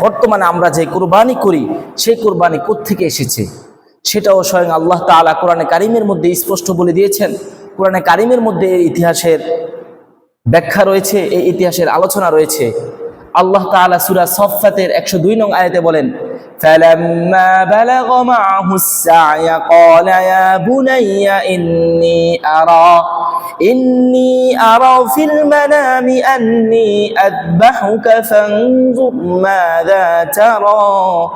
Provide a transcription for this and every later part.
বর্তমানে আমরা যে কোরবানি করি, সেই কোরবানি কোত্থেকে এসেছে? সেটাও স্বয়ং আল্লাহ তালা কোরআনে কারিমের মধ্যে স্পষ্ট বলে দিয়েছেন। কোরআনে কারিমের মধ্যে ইতিহাসের ব্যাখ্যা রয়েছে, এই ইতিহাসের আলোচনা রয়েছে। আল্লাহ তাআলা সূরা সফফাতের 102 নং আয়াতে বলেন فَلَمَّا بَلَغَ مَعَهُ السَّعْيَ قَالَ يَا بُنَيَّ إِنِّي أَرَى إِنِّي أَرَى فِي الْمَنَامِ أَنِّي أَذْبَحُكَ فَانظُرْ مَاذَا تَرَى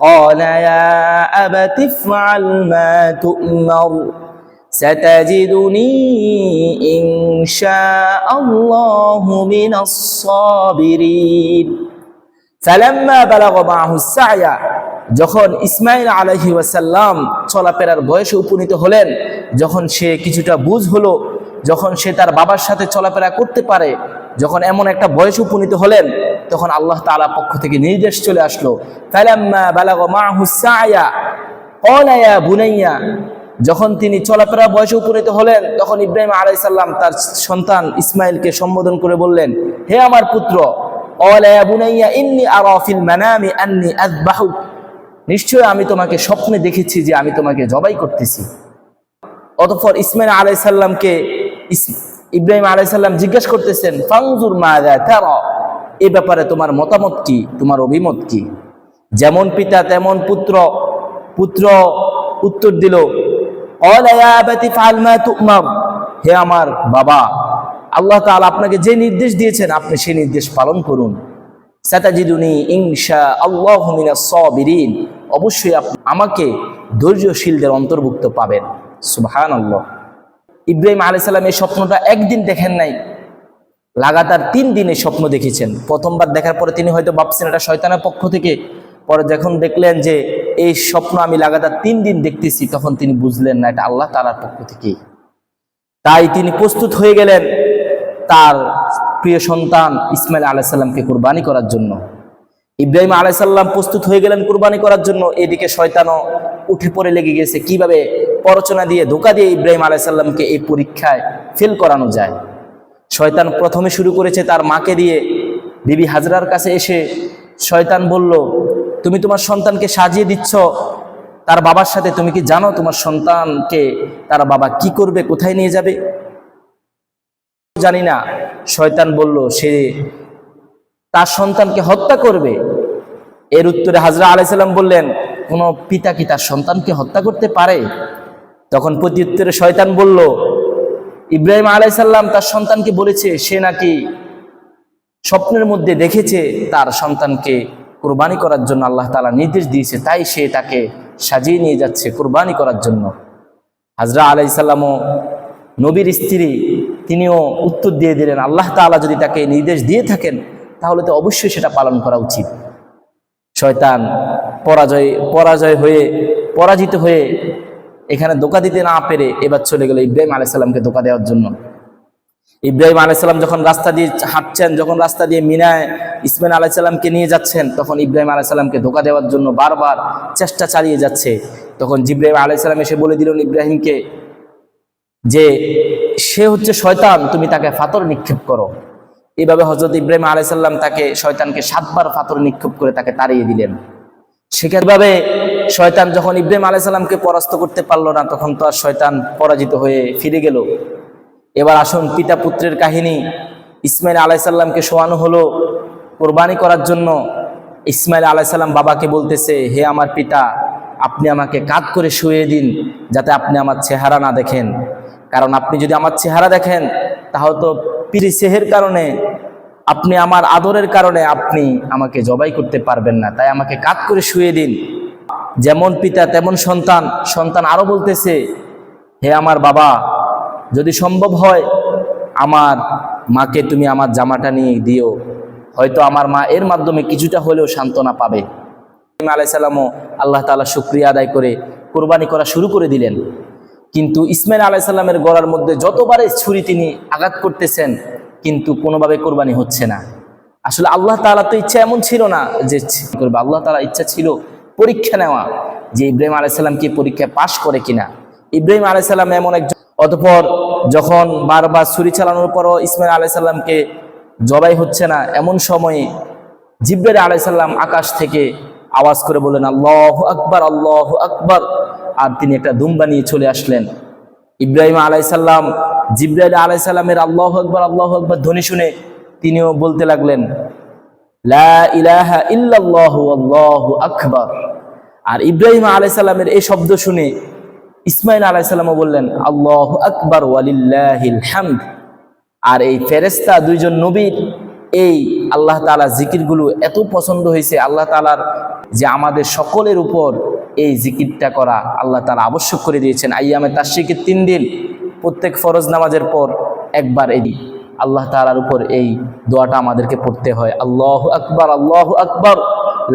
قال يا أبت افعل ما تؤمر ستجدني إن شاء الله من الصابرين فلما بلغ معه السعي যখন ইসমাইল আলহি ওয়াসাল্লাম চলাফেরার বয়সে উপনীত হলেন যখন সে কিছুটা বুঝ হলো যখন সে তার বাবার সাথে চলাফেরা করতে পারে যখন এমন একটা বয়স উপনীত হলেন তখন আল্লাহ তাআলা পক্ষ থেকে নির্দেশ চলে আসলো ফালাম্মা বালাগা মাহু সায়া ক্বালা ইয়া বুনাইয়া যখন তিনি চলাফেরা বয়সে উপনীত হলেন, তখন ইব্রাহিম আলাইহিস সালাম তার সন্তান ইসমাইলকে সম্বোধন করে বললেন, হে আমার পুত্র নিশ্চয় আমি তোমাকে স্বপ্নে দেখেছি যে আমি তোমাকে জবাই করতেছি। অতঃপর ইসমাইল আলাইসাল্লামকে ইব্রাহিম আলাইসাল্লাম জিজ্ঞেস করতেছেন ফাংজুর মা তারা? এ ব্যাপারে তোমার মতামত কি? তোমার অভিমত কি? যেমন পিতা, তেমন পুত্র। পুত্র উত্তর দিল হে আমার বাবা, আল্লাহ তাআলা আপনাকে যে নির্দেশ দিয়েছেন, আপনি সেই নির্দেশ পালন করুন। সাতাজিদুনি ইনশা আল্লাহু সাবিরিন। অবশ্যই আমাকে ধৈর্যশীলদের অন্তর্ভুক্ত পাবেন। সুবহানাল্লাহ। ইব্রাহিম আলাইহিস সালাম এই স্বপ্নটা একদিন দেখেন নাই। লাগাতার তিন দিন এই স্বপ্ন দেখেছেন। প্রথমবার দেখার পরে তিনি হয়তো ভাবছেন, এটা শয়তানের পক্ষ থেকে পরে যখন দেখলেন যে এই স্বপ্ন আমি লাগাতার তিন দিন দেখতেছি, তখন তিনি বুঝলেন না এটা আল্লাহ তাআলার পক্ষ থেকে। তাই তিনি প্রস্তুত হয়ে গেলেন তার প্রিয় সন্তান ইসমাইল আলাইসাল্লামকে কুরবানি করার জন্য। ইব্রাহিম আলাইসাল্লাম প্রস্তুত হয়ে গেলেন কুরবানি করার জন্য। এদিকে শয়তানও উঠে পড়ে লেগে গেছে। কীভাবে পরচনা দিয়ে ধোকা দিয়ে ইব্রাহিম আলাইসাল্লামকে এই পরীক্ষায় ফেল করানো যায়। শয়তান প্রথমে শুরু করেছে তার মাকে দিয়ে। বিবি হাজরার কাছে এসে শয়তান বলল তুমি তোমার সন্তানকে সাজিয়ে দিচ্ছ, তার বাবার সাথে তুমি কি জানো তোমার সন্তানকে তার বাবা কি করবে, কোথায় নিয়ে যাবে? জানি না। শয়তান বলল, সে তার সন্তানকে হত্যা করবে। এর উত্তরে হাজরা আলাইসাল্লাম বললেন, কোনো পিতা কি তার সন্তানকে হত্যা করতে পারে? তখন প্রতি উত্তরে শয়তান বলল, ইব্রাহিম আলাইসাল্লাম তার সন্তানকে বলেছে, সে নাকি স্বপ্নের মধ্যে দেখেছে তার সন্তানকে কোরবানি করার জন্য আল্লাহ তালা নির্দেশ দিয়েছে, তাই সে তাকে সাজিয়ে নিয়ে যাচ্ছে কোরবানি করার জন্য। হাজরা আলাই আলাইসাল্লামও নবীর স্ত্রী তিনিও উত্তর দিয়ে দিলেন, আল্লাহ তাআলা যদি তাকে নির্দেশ দিয়ে থাকেন, তাহলে তো অবশ্যই সেটা পালন করা উচিত। শয়তান পরাজয় পরাজয় হয়ে, পরাজিত হয়ে এখানে ধোকা দিতে না পেরে এবার চলে গেল ইব্রাহিম আলাইসাল্লামকে ধোকা দেওয়ার জন্য। ইব্রাহিম আলাইসাল্লাম যখন রাস্তা দিয়ে হাঁটছেন, যখন রাস্তা দিয়ে মিনায় ইসমাইল আলাইসাল্লামকে নিয়ে যাচ্ছেন, তখন ইব্রাহিম আলাইসাল্লামকে ধোকা দেওয়ার জন্য বারবার চেষ্টা চালিয়ে যাচ্ছে। তখন জিব্রাহিম আলাইসাল্লাম এসে বলে দিলেন ইব্রাহিমকে যে, সে হচ্ছে শয়তান, তুমি তাকে ফাতর নিক্ষেপ করো। এইভাবে হজরত ইব্রাহিম আলাইসাল্লাম তাকে, শয়তানকে সাতবার ফাতর নিক্ষেপ করে তাকে তাড়িয়ে দিলেন। সেখানভাবে শয়তান যখন ইব্রাহিম আলাইসাল্লামকে পরাস্ত করতে পারল না, তখন তো আর শয়তান পরাজিত হয়ে ফিরে গেল। এবার আসুন পিতা পুত্রের কাহিনী। ইসমাইল আলাইসাল্লামকে শোয়ানো হলো কোরবানি করার জন্য। ইসমাইল আলাইসাল্লাম বাবাকে বলতেছে, হে আমার পিতা, আপনি আমাকে কাত করে শুয়ে দিন যাতে আপনি আমার চেহারা না দেখেন। কারণ আপনি যদি আমার চেহারা দেখেন, তাহলে তো পিরি সেহের কারণে, আপনি আমার আদরের কারণে আপনি আমাকে জবাই করতে পারবেন না। তাই আমাকে কাত করে শুয়ে দিন। যেমন পিতা, তেমন সন্তান। সন্তান আরও বলতেছে, হে আমার বাবা যদি সম্ভব হয় আমার মাকে তুমি আমার জামাটা নিয়ে দিও, হয়তো আমার মা এর মাধ্যমে কিছুটা হলেও সান্ত্বনা পাবে। আলাইসাল্লামও আল্লাহ তাআলা শুক্রিয়া আদায় করে কোরবানি করা শুরু করে দিলেন। কিন্তু ইসমাইল আলাইসাল্লামের গলার মধ্যে যতবারে ছুরি তিনি আঘাত করতেছেন, কিন্তু কোনোভাবে কোরবানি হচ্ছে না। আসলে আল্লাহ তাআলা তো ইচ্ছা এমন ছিল না যে করবে, আল্লাহ তাআলা ইচ্ছা ছিল পরীক্ষা নেওয়া যে ইব্রাহিম আলাইসাল্লাম কি পরীক্ষায় পাশ করে কিনা। ইব্রাহিম আলাইসাল্লাম এমন একজন অতঃপর যখন বারবার ছুরি চালানোর পরও ইসমাইল আলাইসাল্লামকে জবাই হচ্ছে না, এমন সময়ে জিব্রাইল আলাইসাল্লাম আকাশ থেকে আওয়াজ করে বললেন, আল্লাহ আকবর আল্লাহ আকবর। আর তিনি একটা দুম্বা নিয়ে চলে আসলেন। ইব্রাহিম আলাইসাল্লাম জিব্রাইল আলাইসাল্লামের আল্লাহ আকবার আল্লাহ আকবার ধ্বনি শুনে তিনিও বলতে লাগলেন, লা আর ইব্রাহিম আলাইসাল্লামের এই শব্দ শুনে ইসমাইল আলাইসাল্লামও বললেন, আল্লাহ আকবার, ওয়ালিল্লাহিল হামদ। আর এই ফেরেস্তা দুইজন নবীর, এই আল্লাহ তালা জিকিরগুলো এত পছন্দ হয়েছে, আল্লাহ তালার যে আমাদের সকলের উপর এই জিকিরটা করা আল্লাহ তালা আবশ্যক করে দিয়েছেন। আইয়ামে তাশরিকের তিন দিন, প্রত্যেক ফরজ নামাজের পর একবার এই আল্লাহ তালার উপর এই দোয়াটা আমাদেরকে পড়তে হয়। আল্লাহ আকবর আল্লাহ আকবর,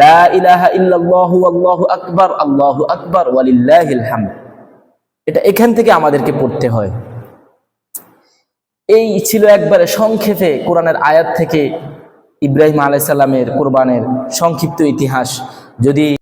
লা আকবার, আল্লাহু আকবার, ওয়ালিল্লাহিল হামদ। এটা এখান থেকে আমাদেরকে পড়তে হয়। এই ছিল একবারে সংক্ষেপে কোরআনের আয়াত থেকে ইব্রাহিম আলাইসাল্লামের কোরবানের সংক্ষিপ্ত ইতিহাস। যদি